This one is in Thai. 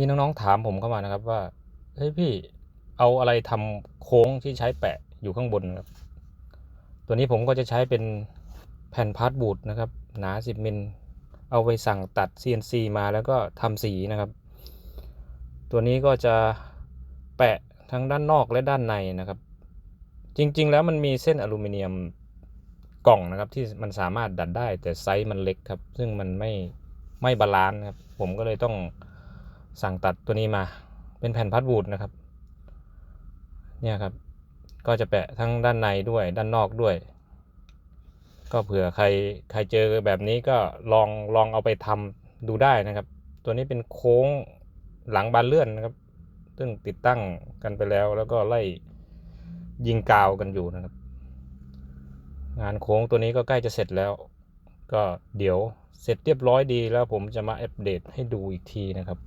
มีน้องๆถามผมเข้ามานะครับว่าเฮ้ยพี่เอาอะไรทำโค้งที่ใช้แปะอยู่ข้างบนครับตัวนี้ผมก็จะใช้เป็นแผ่นพาร์ทบูดนะครับ หนา 10มิลเอาไปสั่งตัด CNC มาแล้วก็ทำสีนะครับ ตัวนี้ก็จะแปะทั้งด้านนอกและด้านในนะครับ จริงๆ แล้วมันมีเส้นอลูมิเนียมกล่องนะครับที่มันสามารถดัดได้แต่ไซส์มันเล็กครับ ซึ่งมันไม่ไม่บาลานซ์ครับ ผมก็เลยต้อง สั่งตัดตัวนี้มาเป็นแผ่นพาร์ทบูดนะครับ เนี่ยครับ ก็จะแปะทั้งด้านในด้วยด้านนอกด้วย ก็เผื่อใครใครเจอแบบนี้ก็ลองลองเอาไปทำดูได้นะครับ ตัวนี้เป็นโค้งหลังบานเลื่อนนะครับ ซึ่งติดตั้งกันไปแล้ว แล้วก็ไล่ยิงกาวกันอยู่นะครับ งานโค้งตัวนี้ก็ใกล้จะเสร็จแล้ว ก็เดี๋ยวเสร็จเรียบร้อยดีแล้วผมจะมาอัปเดตให้ดูอีกทีนะครับ